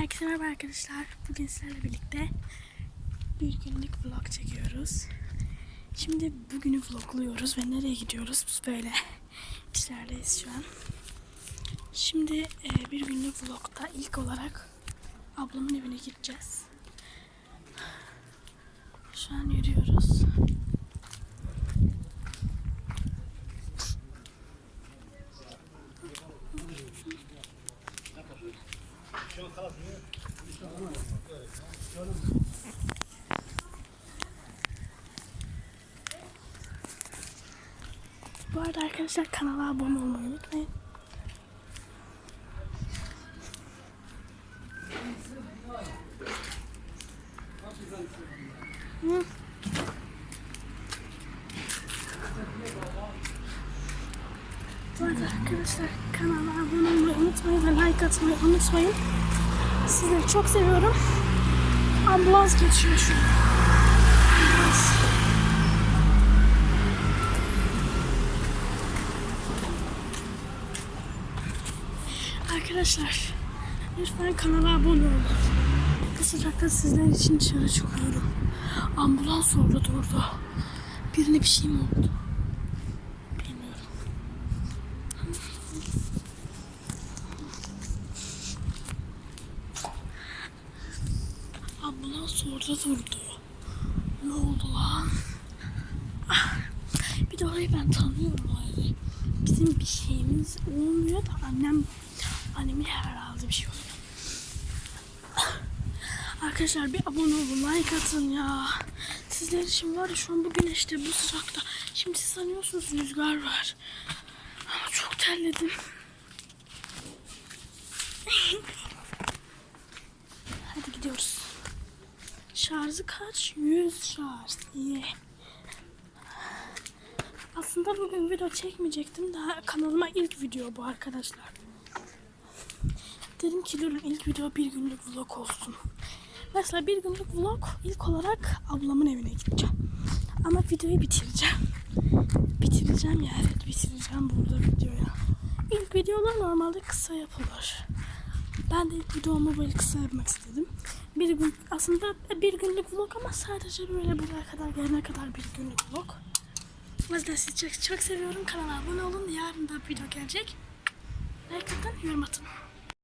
Herkese merhaba arkadaşlar. Bugün sizlerle birlikte bir günlük vlog çekiyoruz. Şimdi bugünü vlogluyoruz ve nereye gidiyoruz? Biz böyle işlerdeyiz şu an. Şimdi e, bir günlük vlogda ilk olarak ablamın evine gideceğiz. Şu an yürüyoruz. Bu arada arkadaşlar kanala abone olmayı unutmayın. Hı. Bu arada arkadaşlar kanala abone olmayı unutmayın ve like atmayı unutmayın. Sizleri çok seviyorum. Ambulans geçiyor şu an. Ambulans. Arkadaşlar lütfen kanala abone olun. Bu sıcakta sizler için dışarı çıkıyorum. Ambulans orada durdu. Birine bir şey mi oldu? Ambulans orada durdu. Ne oldu lan? Ah, Bir de orayı ben tanıyorum orayı. Bizim bir şeyimiz olmuyor da annem annemin herhalde bir şey oluyor. Arkadaşlar bir abone olun, like atın ya. Sizler için var ya şu an bu güneşte, bu sıcakta. Şimdi siz sanıyorsunuz rüzgar var. Ama çok terledim. Hadi gidiyoruz. Şarjı kaç? 100 şarj. İyi. Aslında bugün video çekmeyecektim. Daha kanalıma ilk video bu arkadaşlar. Dedim ki durun ilk video bir günlük vlog olsun. Mesela bir günlük vlog ilk olarak ablamın evine gideceğim. Ama videoyu bitireceğim. Bitireceğim ya evet bitireceğim burada videoyu. İlk videolar normalde kısa yapılır. Ben de ilk videomu böyle kısa yapmak istedim. Bir gün aslında bir günlük vlog ama sadece böyle buraya kadar gelene kadar bir günlük vlog. O yüzden sizi çok, çok seviyorum. Kanala abone olun. Yarın da video gelecek. Like atın, yorum atın.